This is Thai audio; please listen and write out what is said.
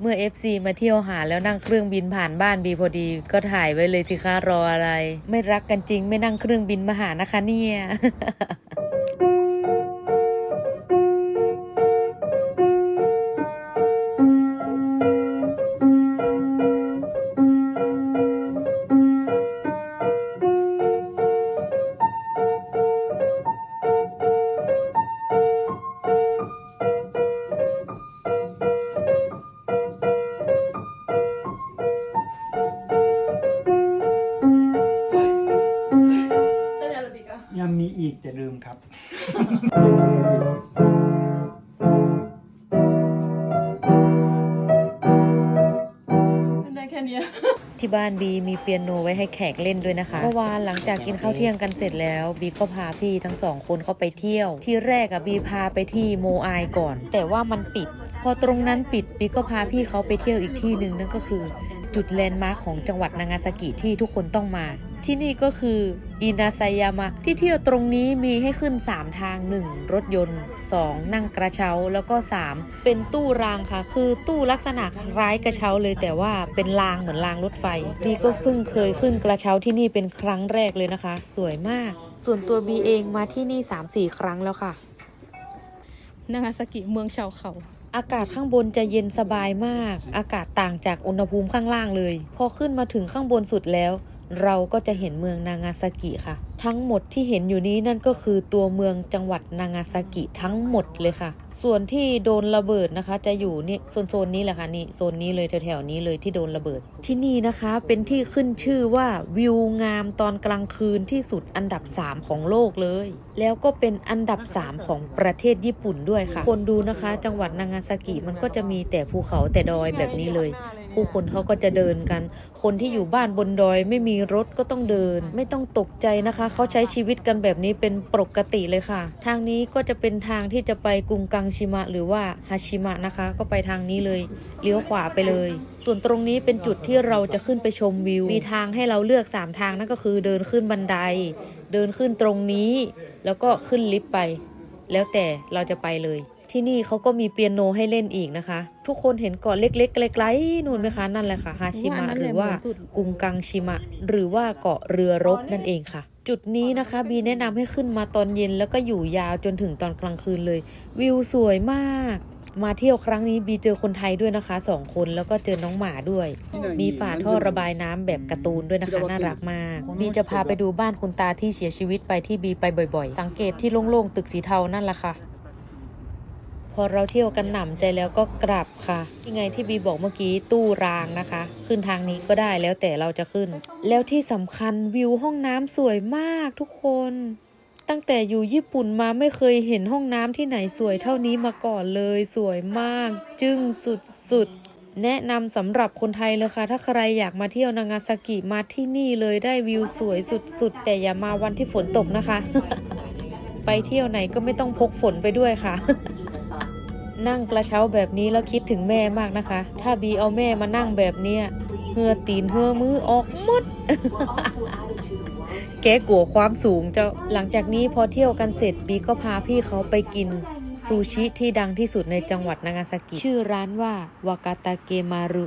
เมื่อ FC มาเที่ยวหาแล้วนั่งเครื่องบินผ่านบ้านบีพอดี ก็ถ่ายไว้เลยสิคะรออะไร ไม่รักกันจริงไม่นั่งเครื่องบินมาหานะคะเนี่ย กอะยังมีอีกแต่ลืมครับเต้นได้แค่เนี้ย ที่บ้านบีมีเปียโนไว้ให้แขกเล่นด้วยนะคะเมื่อวานหลังจากกินข้าวเที่ยงกันเสร็จแล้ว บีก็พาพี่ทั้งสองคนเข้าไปเที่ยว ที่แรกอะบีพาไปที่โมไอายก่อน แต่ว่ามันปิด พอตรงนั้นปิดบีก็พาพี่เขาไปเที่ยวอีกที่หนึ่งนั่นก็คือ จุดแลนด์มาร์คของจังหวัดนางาซากิที่ทุกคนต้องมา ที่นี่ก็คืออินาไซยามะที่เที่ยวตรงนี้มีให้ขึ้น 3 ทาง 1 รถยนต์ 2 นั่งกระเช้าแล้วก็ 3 เป็นตู้รางค่ะ คือตู้ลักษณะคล้ายกระเช้าเลยแต่ว่าเป็นรางเหมือนรางรถไฟบีก็เพิ่งเคยขึ้นกระเช้าที่นี่เป็นครั้งแรกเลยนะคะ สวยมาก ส่วนตัวบีเองมาที่นี่ 3-4 ครั้งแล้วค่ะนางาซากิเมืองชาวเขาอากาศข้างบนจะเย็นสบายมาก อากาศต่างจากอุณหภูมิข้างล่างเลย พอขึ้นมาถึงข้างบนสุดแล้ว เราก็จะเห็นเมืองนางาซากิค่ะ ทั้งหมดที่เห็นอยู่นี้นั่นก็คือตัวเมืองจังหวัดนางาซากิทั้งหมดเลยค่ะ ส่วนที่โดนระเบิดนะคะ จะอยู่นี่โซนโซนนี้แหละค่ะนี่โซนนี้เลยแถวๆนี้เลยที่โดนระเบิด ที่นี่นะคะเป็นที่ขึ้นชื่อว่าวิวงามตอนกลางคืนที่สุดอันดับ 3 ของโลกเลย แล้วก็เป็นอันดับ 3 ของประเทศญี่ปุ่นด้วยค่ะ คนดูนะคะ จังหวัดนางาซากิมันก็จะมีแต่ภูเขาแต่ดอยแบบนี้เลย ผู้คนเขาก็จะเดินกัน คนที่อยู่บ้านบนดอยไม่มีรถก็ต้องเดิน ไม่ต้องตกใจนะคะ เขาใช้ชีวิตกันแบบนี้เป็นปกติเลยค่ะ ทางนี้ก็จะเป็นทางที่จะไปกรุงกังชิมะหรือว่าฮาชิมะนะคะ ก็ไปทางนี้เลยเลี้ยวขวาไปเลย ส่วนตรงนี้เป็นจุดที่เราจะขึ้นไปชมวิว มีทางให้เราเลือก 3 ทางนั่นก็คือเดินขึ้นบันได เดินขึ้นตรงนี้ แล้วก็ขึ้นลิฟต์ไป แล้วแต่เราจะไปเลย ที่นี่เขาก็มีเปียโนให้เล่นอีกนะคะ ทุกคนเห็นเกาะเล็กๆไกลๆนู่นไหมคะนั่นแหละค่ะฮาชิมะว่านั่นหแหละรือว่าเหมือนสุดกรุงกังชิมะ หรือว่าเกาะเรือรบนั่นเองค่ะ จุดนี้นะคะบีแนะนำให้ขึ้นมาตอนเย็นแล้วก็อยู่ยาวจนถึงตอนกลางคืนเลย วิวสวยมาก มาเที่ยวครั้งนี้บีเจอคนไทยด้วยนะคะสองคนแล้วก็เจอน้องหมาด้วย มีฝาท่อระบายน้ำแบบการ์ตูนด้วยนะคะน่ารักมากบีจะพาไปดูบ้านคุณตาที่เสียชีวิตไปที่บีไปบ่อย ๆ สังเกตที่โล่งๆตึกสีเทานั่นแหละค่ะ พอเราเที่ยวกันหนำใจแล้วก็กลับค่ะที่ไงที่บีบอกเมื่อกี้ตู้รางนะคะ ขึ้นทางนี้ก็ได้แล้วแต่เราจะขึ้น แล้วที่สำคัญวิวห้องน้ำสวยมากทุกคน ตั้งแต่อยู่ญี่ปุ่นมาไม่เคยเห็นห้องน้ำที่ไหนสวยเท่านี้มาก่อนเลย สวยมาก จึ้งสุดๆแนะนำสำหรับคนไทยเลยค่ะ ถ้าใครอยากมาเที่ยวนางาซากิมาที่นี่เลยได้วิวสวยสุดๆ แต่อย่ามาวันที่ฝนตกนะคะ ไปเที่ยวไหนก็ไม่ต้องพกฝนไปด้วยค่ะ นั่งกระเช้าแบบนี้แล้วคิดถึงแม่มากนะคะ ถ้าบีเอาแม่มานั่งแบบเนี้ยเหือตีนเหือมือออกหมดแกกลัวความสูงเจ้าหลังจากนี้พอเที่ยวกันเสร็จบีก็พาพี่เขาไปกินซูชิที่ดังที่สุดในจังหวัดนางาซากิ ชื่อร้านว่าวากาตาเกมารุ